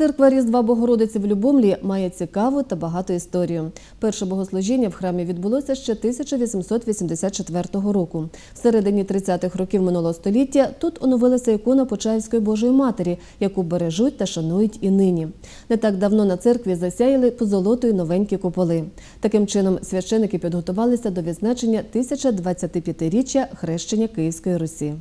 Церква Різдва Богородиці в Любомлі має цікаву та багату історію. Перше богослужіння в храмі відбулося ще 1884 року. В середині 30-х років минулого століття тут оновилася ікона Почаївської Божої Матері, яку бережуть та шанують і нині. Не так давно на церкві засяяли позолотою новенькі куполи. Таким чином, священики підготувалися до відзначення 1025-річчя хрещення Київської Русі.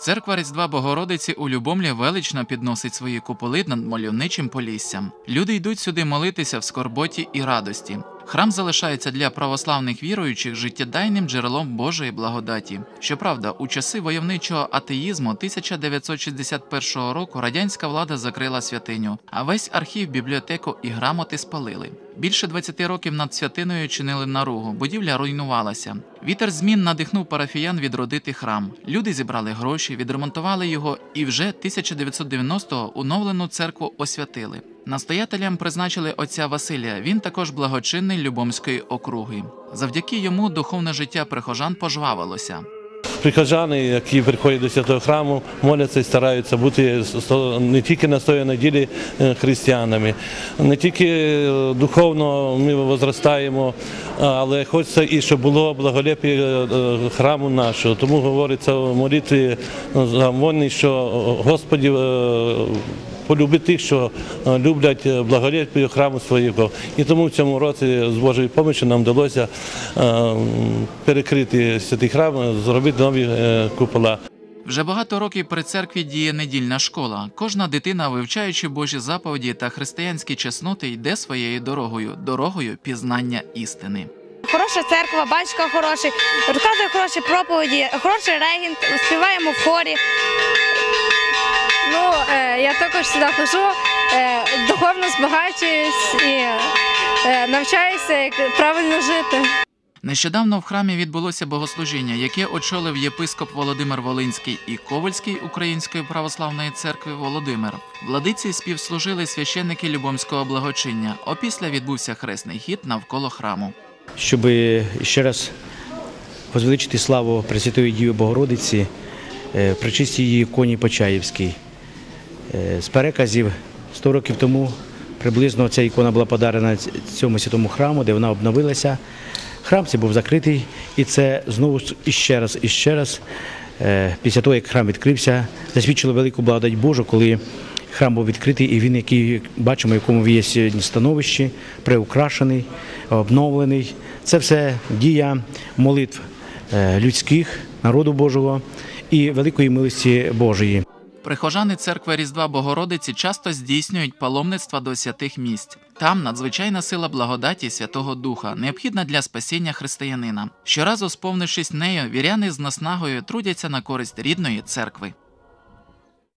Церква Різдва Богородиці у Любомлі велично підносить свої куполи над мальовничим поліссям. Люди йдуть сюди молитися в скорботі і радості. Храм залишається для православних віруючих життєдайним джерелом Божої благодаті. Щоправда, у часи войовничого атеїзму 1961 року радянська влада закрила святиню, а весь архів, бібліотеку і грамоти спалили. Більше 20 років над святиною чинили наругу, будівля руйнувалася. Вітер змін надихнув парафіян відродити храм. Люди зібрали гроші, відремонтували його і вже 1990-го оновлену церкву освятили. Настоятелям призначили отця Василія. Він також благочинний Любомської округи. Завдяки йому духовне життя прихожан пожвавилося. Прихожани, які приходять до святого храму, моляться і стараються бути не тільки на стої неділі е, християнами, не тільки е, духовно ми возростаємо, але хочеться і щоб було благолепі е, храму нашого. Тому говориться в молитві замовні, що Господі полюби тих, що люблять благолепі храму свого. І тому в цьому році з Божою допомогою нам вдалося перекрити святий храм, зробити нові е, купола. Вже багато років при церкві діє недільна школа. Кожна дитина, вивчаючи Божі заповіді та християнські чесноти, йде своєю дорогою, дорогою пізнання істини. Хороша церква, батько хороший, розказує хороші проповіді, хороший регінт, співаємо в хорі. Ну, е, я також сюди хожу, е, духовно збагачуюсь і е, навчаюся, як правильно жити. Нещодавно в храмі відбулося богослужіння, яке очолив єпископ Володимир Волинський і Ковальський Української православної церкви Володимир. Владиці співслужили священники Любомського благочиння. Опісля відбувся хресний хід навколо храму. Щоб ще раз возвеличити славу Пресвятої Діви Богородиці, причисті її коні Почаївській. Е, З переказів 100 років тому приблизно ця ікона була подарена цьому святому храму, де вона обновилася. Храм цей був закритий, і це знову іще раз, і ще раз, е, після того, як храм відкрився, засвідчило велику благодать Божу, коли храм був відкритий, і він, який бачимо, в якому є сьогодні становищі, приукрашений, обновлений. Це все дія молитв е, людських, народу Божого і великої милості Божої. Прихожани церкви Різдва Богородиці часто здійснюють паломництва до святих місць. Там надзвичайна сила благодаті Святого Духа, необхідна для спасіння християнина. Щоразу, сповнившись нею, віряни з наснагою трудяться на користь рідної церкви.